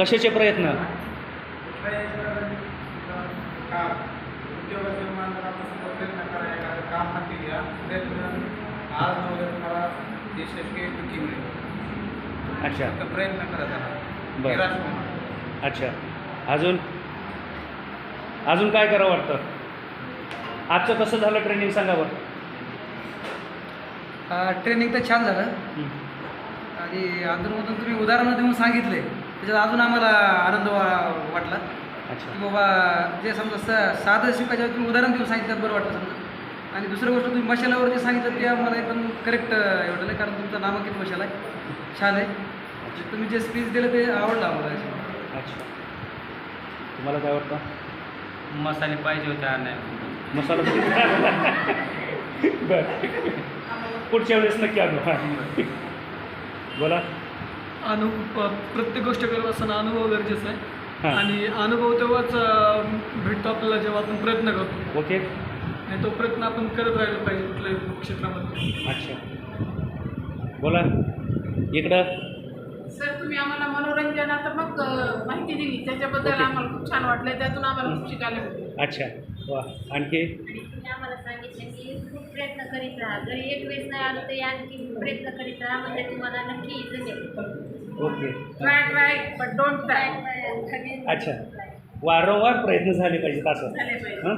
कशाचे प्रयत्न? अच्छा. प्रयत्न करत बरं. अच्छा. अजून? अजून काय करावं वाटतं? आजचं कसं झालं ट्रेनिंग सांगा बरं. ट्रेनिंग तर छान झालं. आणि अधूनमधून तुम्ही उदाहरणं देऊन सांगितले. त्याच्यात अजून आम्हाला आनंद वा वाटला. अच्छा. की बाबा जे समजा स साधं शिकायचं तुम्ही उदाहरण देऊन सांगितलं बरं वाटलं समजा. आणि दुसरी गोष्ट तुम्ही मशालावर जे सांगितलं ते आम्हाला एकदम करेक्ट वाटलं कारण तुमचं नामांकित मशाला आहे. छान आहे. तुम्ही जे स्पीच दिलं ते आवडलं आम्हाला. अच्छा. तुम्हाला काय वाटतं? मसाले पाहिजे होते नाही मसाला बरं. पुढच्या वेळेस नक्की आणू. हां बोला. अनु प्रत्येक गोष्ट करत असताना अनुभव गरजेचा आहे. हां. आणि अनुभव तेव्हाच अं, भेटतो आपल्याला जेव्हा आपण प्रयत्न करतो. ओके. आणि तो प्रयत्न आपण करत राहिला पाहिजे कुठल्याही क्षेत्रामध्ये. अच्छा. बोला. इकडं. सर तुम्ही आम्हाला मनोरंजनात्मक अ, माहिती दिली. त्याच्याबद्दल ओके. आम्हाला खूप छान वाटलं त्यातून आम्हाला खूप शिकायला मिळालं अच्छा. वा. आणखी? आणि आम्हाला सांगितलं की खूप प्रयत्न करीत राहा. जरी एक वेळेस नाही आलं तरी आणखी प्रयत्न करीत राहा म्हणजे तुम्हाला नक्की जमेल okay. Try try but don't try अच्छा. वारंवार प्रयत्न झाले पाहिजेत असं. झाले पाहिजे हां?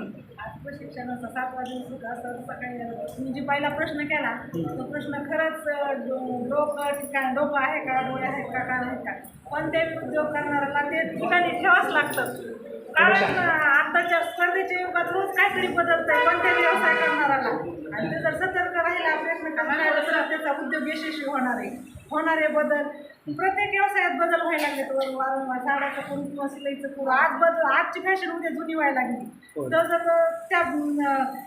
प्रशिक्षणाचा सातवा दिवस होता असं सकाळी तुम्ही जे पहिला प्रश्न केला तो प्रश्न खरंच अं, डो- डोकं ठिकाण डोकं आहे का डोळे आहेत का कान आहेत का? पण ते उद्योग करणाऱ्याला ते ठिकाणी ठेवाच लागतं. कारण अं, स्पर्धेच्या स्पर्धेच्या युगात रोज काहीतरी बदलतंय कोणत्याही व्यवसाय करणाराला आणि ते जर सतर्क राहिला प्रयत्न करणार त्याचा उद्योग यशस्वी होणार आहे. होणारे बदल. प्रत्येक व्यवसायात बदल व्हायला लागले तर वारंवार झाडाचं करून किंवा सिलाईचं करू आज बदल आजची फॅशन उद्या जुनी व्हायला लागली. तर जर त्या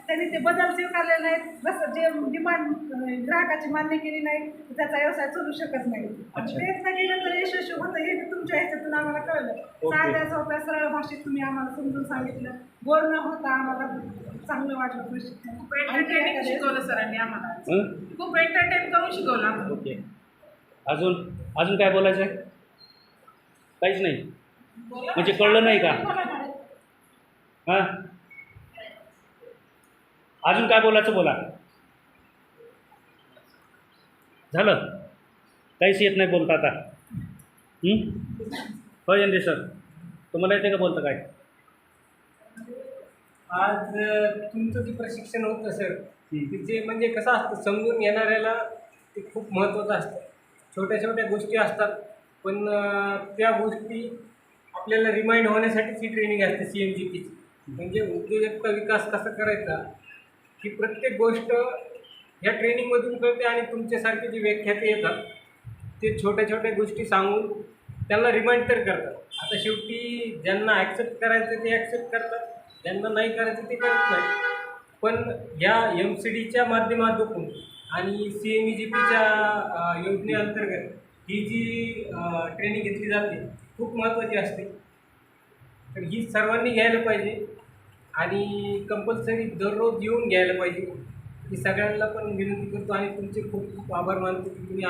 त्यांनी ते बदल स्वीकारले नाहीत जसं जे डिमांड ग्राहकाची मान्य केली नाही त्याचा व्यवसाय चालू शकत नाही. प्रयत्न केले तर यशस्वी होतं. हे तुमच्या ह्याच्यातून आम्हाला कळलं. साध्या सोप्या सरळ भाषेत तुम्ही आम्हाला समजून सांगितलं. बोर न होता आम्हाला चांगलं वाटलं प्रशिक्षण. खूप एंटरटेनिंग एखादं- शिकवलं सरांनी आम्हाला? खूप एंटरटेन करून शिकवलं ओके. अजून अजून काय बोलायचं आहे? काहीच नाही. म्हणजे कळलं नाही का? हां? अजून काय बोलायचं बोला. झालं? काहीच येत नाही बोलता आता. हं? यंदे सर. तुम्हाला येते का बोलतं काय? आज तुमचं जे प्रशिक्षण होतं सर ते जे म्हणजे कसं असतं समजून घेणाऱ्याला ते खूप महत्त्वाचं असतं. छोट्या छोट्या गोष्टी असतात. पण त्या गोष्टी आपल्याला रिमाइंड होण्यासाठीच ही ट्रेनिंग असते सी एम जी पीची म्हणजे उद्योजकता विकास कसा करायचा ही प्रत्येक गोष्ट ह्या ट्रेनिंगमधून कळते आणि तुमच्यासारखे जे व्याख्याते येतात ते छोट्या छोट्या गोष्टी सांगून त्यांना रिमाइंड तर करतात. आता शेवटी ज्यांना ॲक्सेप्ट करायचं ते ॲक्सेप्ट करतात ज्यांना नाही करायचं ते करत नाही पण ह्या एम सी डीच्या माध्यमातून आणि सी एम ई जी पीच्या योजनेअंतर्गत ही जी ट्रेनिंग घेतली जाते खूप महत्त्वाची असते. तर ही सर्वांनी घ्यायला पाहिजे आणि कंपल्सरी दररोज येऊन घ्यायला पाहिजे. मी सगळ्यांना पण विनंती करतो आणि तुमचे खूप खूप आभार मानतो की तुम्ही